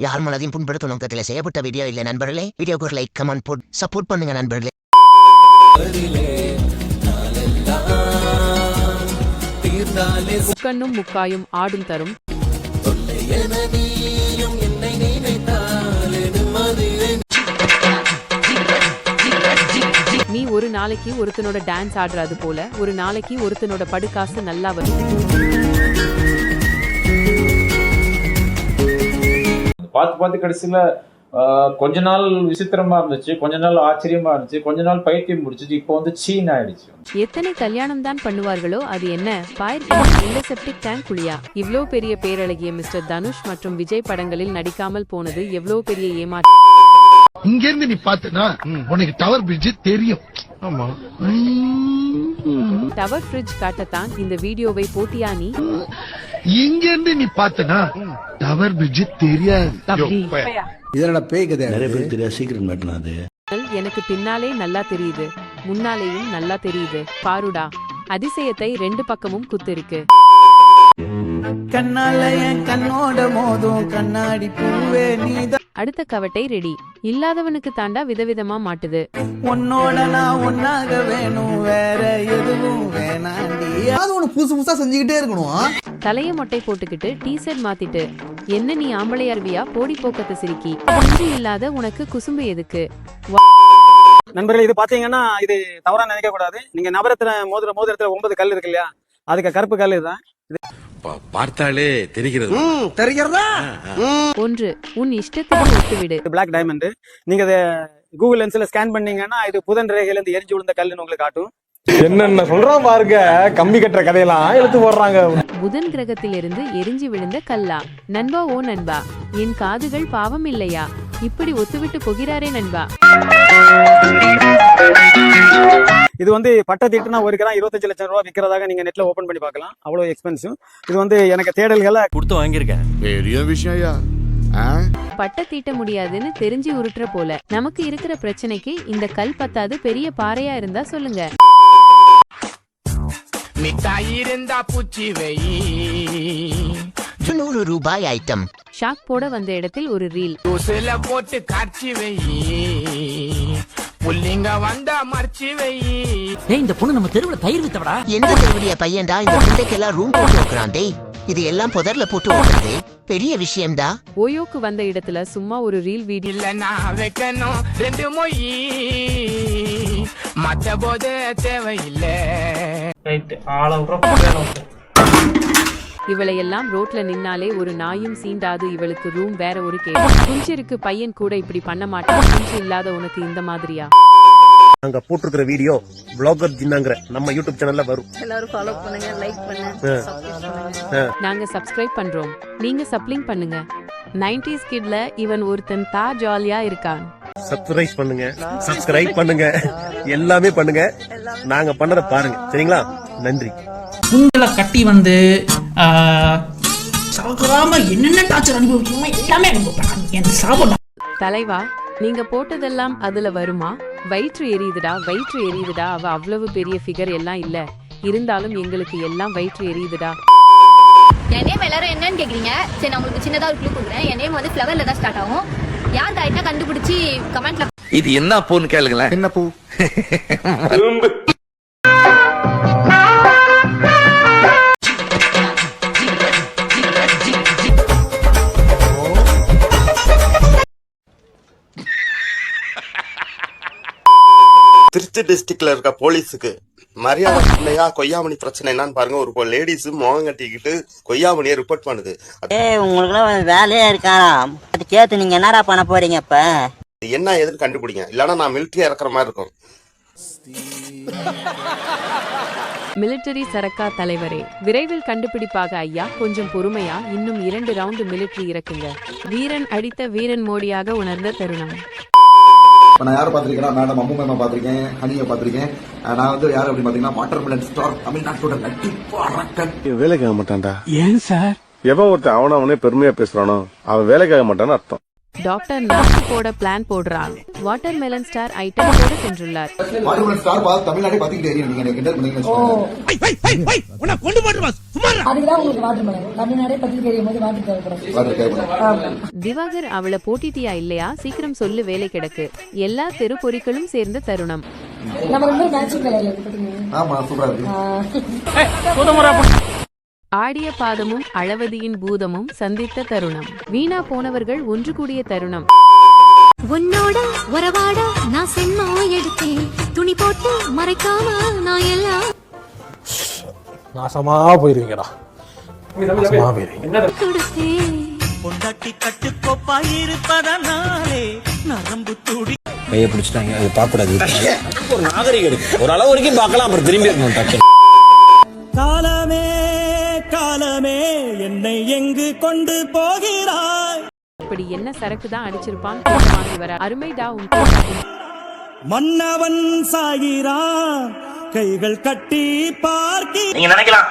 யார் மனதையும் புண்படுத்தும் நோக்கத்தில் செய்யப்பட்ட வீடியோ இல்லை நண்பர்களே. வீடியோக்கு ஒரு லைக் கமெண்ட் போட் சப்போர்ட் பண்ணுங்க நண்பர்களே. முக்கண்ணும் முக்காயும் ஆடும் தரும். நீ ஒரு நாளைக்கு ஒருத்தனோட டான்ஸ் ஆடுறது போல ஒரு நாளைக்கு ஒருத்தனோட படுகாசு நல்லா வரும். பார்த்து பார்த்து கடைசியில கொஞ்ச நாள் விசித்திரமா இருந்துச்சு கொஞ்ச நாள் ஆச்சரியமா இருந்துச்சு கொஞ்ச நாள் பைத்தியம் முடிச்சிச்சு இப்போ வந்து சீன் ஆயிடுச்சு. எத்தனை கல்யாணம் தான் பண்ணுவார்களோ அது என்ன? செப்டிக் டேங்க் குழியா இவ்ளோ பெரிய பேரழகிய மிஸ்டர் தனுஷ் மற்றும் விஜய் படங்களில் நடிக்காமல் போனது எவ்ளோ பெரிய ஏமாற்றம் இங்க இருந்து நீ பாத்தனா உனக்கு டவர் பிரிட்ஜ் தெரியும். ஆமா. டவர் ஃப்ரிட்ஜ் காட்டத்தான் இந்த வீடியோவை போட்டியா நீ? இங்க இருந்து நீ பாத்தனா டவர் பிரிட்ஜ் தெரியாது. இதனோட பேய் கதை நிறைய பேர் தெரியாது சீக்கிரம் மேட்டனா அது. எனக்கு பின்னாலே நல்லா தெரியுது. முன்னாலேயும் நல்லா தெரியுது. பாருடா அதிசயத்தை ரெண்டு பக்கமும் குத்திருக்கு. கண்ணால என் கண்ணோட மோதும் கண்ணாடி பூவே நீதான் அடுத்த கவட்டை ரெடி இல்லாதவனுக்கு தாண்டா விதவிதமா மாட்டுது. உன்னோட நான் ஒன்னாக வேணும் வேற எதுவும் வேணாண்டி. ஏதாவது ஒண்ணு புதுசு புதுசா செஞ்சுக்கிட்டே இருக்கணும் தலைய மொட்டை போட்டுக்கிட்டு டீசர்ட் மாத்திட்டு என்ன நீ ஆம்பளை அருவியா? போடி போக்கத்து சிரிக்கி. குஞ்சு இல்லாத உனக்கு குசும்பு எதுக்கு? நண்பர்களே இது பாத்தீங்கன்னா இது தவறா நினைக்க கூடாது. நீங்க நவரத்தின மோதிர மோதிரத்துல ஒன்பது கல் இருக்கு இல்லையா? அதுக்கு கருப்பு கல் இதுதான். பார்த்தாலே தெரிகிறது. தெரிகிறதா? ஒன்று உன் இஷ்டத்துக்கு இது பிளாக் டைமண்ட் நீங்க கூகுள் லென்ஸ்ல ஸ்கேன் பண்ணீங்கன்னா இது புதன் ரேகையில இருந்து எரிஞ்சு விழுந்த கல்லுன்னு உங்களுக்கு காட்டும். என்னென்ன சொல்றான் பாருங்க கம்பி கட்டுற கதையெல்லாம் எடுத்து போடுறாங்க. புதன் கிரகத்திலிருந்து எரிஞ்சு விழுந்த கல்லா. நண்பா ஓ நண்பா என் காதுகள் பாவம் இல்லையா? இப்படி ஒத்துவிட்டு போகிறாரே நண்பா. இது வந்து பட்ட தீட்டுனா ஒரு கிராம் இருபத்தஞ்சு லட்சம் ரூபாய் விற்கிறதாக நீங்க நெட்ல ஓபன் பண்ணி பார்க்கலாம். அவ்வளவு எக்ஸ்பென்சிவ் இது வந்து எனக்கு தேடல்களை கொடுத்து வாங்கியிருக்கேன். பெரிய விஷயம் பட்ட தீட்ட முடியாதுன்னு தெரிஞ்சு உருட்டுற போல. நமக்கு இருக்கிற பிரச்சனைக்கு இந்த கல் பத்தாது பெரிய பாறையா இருந்தா சொல்லுங்க. நூறு ரூபாய் ஐட்டம். ஷாக் போட வந்த இடத்தில் ஒரு ரீல். போட்டு காட்சி வை புள்ளிங்க வந்தா மறைச்சு வை இந்த பொண்ணு நம்ம தெருவுல தயிர் வித்தவடா? எந்த தேவடிய பையன்டா இந்த குண்டைக்கெல்லாம் ரூம் போட்டு வைக்கிறான் டேய்? இது எல்லாம் புதர்ல போட்டு வைக்கிறது. பெரிய விஷயம்டா. ஓயோக்கு வந்த இடத்துல சும்மா ஒரு ரீல் வீடியோ. இல்ல நான் வைக்கணும் ரெண்டு மொய். மத்த போது தேவையில்லை. இவளை எல்லாம் ரோட்ல நின்னாலே ஒரு நாயும் சீண்டாது இவளுக்கு ரூம் வேற ஒரு கேள்வி குஞ்சிருக்கு பையன் கூட இப்படி பண்ண மாட்டான் குஞ்சு இல்லாத உனக்கு இந்த மாதிரியா? நாங்க போட்டிருக்கிற வீடியோ பிளாகர் ஜின்னாங்கிற நம்ம யூடியூப் சேனல்ல வரும். எல்லாரும் ஃபாலோ பண்ணுங்க லைக் பண்ணுங்க நாங்க சப்ஸ்கிரைப் பண்றோம். நீங்க சப்ளிங் பண்ணுங்க. 90s கிட்ல இவன் ஒருத்தன் தா ஜாலியா இருக்கான். சப்ஸ்கிரைப் பண்ணுங்க. சப்ஸ்கிரைப் பண்ணுங்க. எல்லாமே பண்ணுங்க. நாங்க பண்ணத பாருங்க. சரிங்களா? நன்றி. குண்டல கட்டி வந்து சாகாம என்னென்ன டார்ச்சர் அனுபவிக்கணுமோ எல்லாமே அனுபவிப்பாங்க என் சாப்பிடலாம் தலைவா நீங்க போட்டதெல்லாம் அதுல வருமா? வயிற்று எரியுதுடா வயிற்று எரியுதுடா. அவ அவ்வளவு பெரிய ஃபிகர் எல்லாம் இல்ல. இருந்தாலும் எங்களுக்கு எல்லாம் வயிற்று எரியுதுடா. என் நேம் எல்லாரும் என்னன்னு கேக்குறீங்க? சரி நான் உங்களுக்கு சின்னதா ஒரு க்ளூ கொடுக்குறேன். என் நேம் வந்து ஃப்ளவர்ல தான் ஸ்டார்ட் ஆகும். யார் கரெக்டா கண்டுபிடிச்சி கமெண்ட்ல இது என்ன பூன்னு கேளுங்களேன். என்ன பூ? திருச்சி டிஸ்ட்ரிக்ட்ல இருக்க போலீஸுக்கு மரியாதை இல்லையா? கொய்யாமணி பிரச்சனை என்னன்னு பாருங்க. ஒரு லேடிஸ் முகம் கட்டிக்கிட்டு கொய்யாமணியை ரிப்போர்ட் பண்ணுது. ஏய் உங்களுக்கு வேலையே இருக்காரா? அது கேத்து நீங்க என்னடா பண்ண போறீங்க இப்ப? என்ன ஏதுன்னு கண்டுபிடிங்க. இல்லைன்னா நான் மிலிட்டரி இறக்குற மாதிரி இருக்கும். மிலிட்டரி சரக்கா தலைவரே விரைவில் கண்டுபிடிப்பாக ஐயா. கொஞ்சம் பொறுமையா இன்னும் இரண்டு ரவுண்டு மிலிட்டரி இறக்குங்க. வீரன் அடித்த வீரன் மோடியாக உணர்ந்த தருணம். இப்ப நான் யாரை பாத்திருக்கேன் மேடம் அம்மு மேமா பாத்திருக்கேன் ஹனியை பாத்திருக்கேன் நான் வந்து யார் அப்படின்னு பாத்தீங்கன்னா வாட்டர் மிலன் ஸ்டார் தமிழ்நாட்டோட அரக்கன். வேலைக்கு ஆக மாட்டான்டா. ஏன் சார்? எவன் ஒருத்தன் அவன அவனே பெருமையா பேசுறானோ அவன் வேலைக்கு ஆக மாட்டான்னு அர்த்தம். டாக்டர் நாக்கு போட பிளான் போடுறான் வாட்டர் மெலன் ஸ்டார் ஐட்டம் கூட சென்றுள்ளார் திவாகர் அவள போட்டிட்டியா இல்லையா? சீக்கிரம் சொல்லு வேலை கிடக்கு. எல்லா தெரு பொறிகளும் சேர்ந்த தருணம். ஆடிய பாதமும் அளவதியின் பூதமும் சந்தித்த தருணம். வீணா போனவர்கள் ஒன்று கூடிய தருணம். உன்னோட உறவாட நான் சென்மா எடுத்தேன். துணி போட்டு மறைக்காம நான் எல்லாம் நாசமா போயிருவீங்கடா. நாசமா போயிருவீங்க. கொடுத்தேன். கையை பிடிச்சிட்டாங்க. அது பார்க்கக்கூடாது. ஒரு நாகரிகம் ஒரு அளவு வரைக்கும் பார்க்கலாம் அப்புறம் திரும்பி இருக்கணும் காலமே காலமே என்னை எங்கு கொண்டு போகிறாய்? இப்படி என்ன சரக்கு தான் அடிச்சிருப்பான்? வாங்கி வர. அருமைடா. மன்னவன் சாகிறான் கைகள் கட்டி பார்க்கி நீங்க நினைக்கலாம்.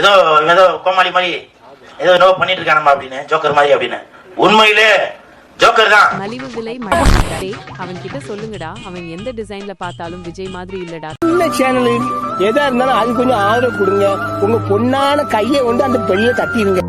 ஏதோ ஏதோ கோமாளி மாதிரி ஏதோ என்னவோ பண்ணிட்டு இருக்கானமா அப்படின்னு ஜோக்கர் மாதிரி அப்படின்னு. உண்மையிலே ஜோக்கர் தான். மலிவு விலை மழை அவன் கிட்ட சொல்லுங்கடா. அவன் எந்த டிசைன்ல பார்த்தாலும் விஜய் மாதிரி இல்லடா. சின்ன சேனல் எதா இருந்தாலும் அது கொஞ்சம் ஆதரவு கொடுங்க. உங்க பொண்ணான கையை வந்து அந்த பெண்ணில தட்டிடுங்க.